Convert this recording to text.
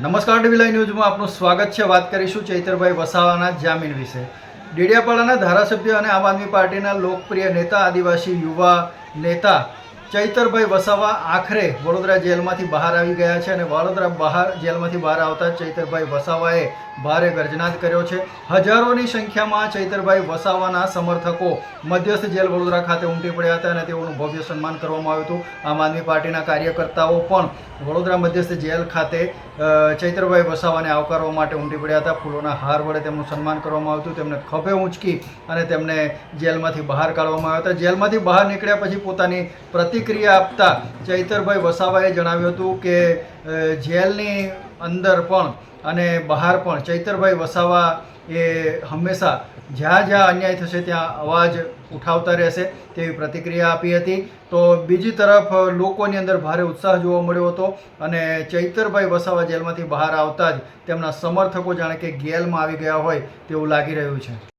નમસ્કાર ડીવીલાઈ ન્યૂઝમાં આપનું સ્વાગત છે. વાત કરીશું ચૈતરભાઈ વસાવાના જામીન વિશે. ડેડિયાપાડાના ધારાસભ્ય અને આમ આદમી પાર્ટીના લોકપ્રિય નેતા, આદિવાસી યુવા નેતા ચૈતરભાઈ વસાવા આખરે વડોદરા જેલમાંથી બહાર આવી ગયા છે અને વડોદરા બહાર જેલમાંથી બહાર આવતા ચૈતરભાઈ વસાવાએ ભારે ગર્જનાદ કર્યો છે. હજારોની સંખ્યામાં ચૈતરભાઈ વસાવાના સમર્થકો મધ્યસ્થ જેલ વડોદરા ખાતે ઉમટી પડ્યા હતા અને તેઓનું ભવ્ય સન્માન કરવામાં આવ્યું હતું. આમ આદમી પાર્ટીના કાર્યકર્તાઓ પણ વડોદરા મધ્યસ્થ જેલ ખાતે ચૈતરભાઈ વસાવાને આવકારવા માટે ઉમટી પડ્યા હતા. ફૂલોના હાર વડે તેમનું સન્માન કરવામાં આવ્યું હતું. તેમને ખભે ઊંચકી અને તેમને જેલમાંથી બહાર કાઢવામાં આવ્યા હતા. જેલમાંથી બહાર નીકળ્યા પછી પોતાની પ્રતિક્રિયા આપતા ચૈતરભાઈ વસાવાએ જણાવ્યું હતું કે જેલની અંદર પણ અને બહાર પણ ચૈતરભાઈ વસાવા એ હંમેશા જ્યાં જ્યાં અન્યાય થશે ત્યાં અવાજ ઉઠાવતા રહેશે તેવી પ્રતિક્રિયા આપી હતી. તો બીજી તરફ લોકોની અંદર ભારે ઉત્સાહ જોવા મળ્યો હતો અને ચૈતરભાઈ વસાવા જેલમાંથી બહાર આવતા જ તેમના સમર્થકો જાણે કે ગેલમાં આવી ગયા હોય તેવું લાગી રહ્યું છે.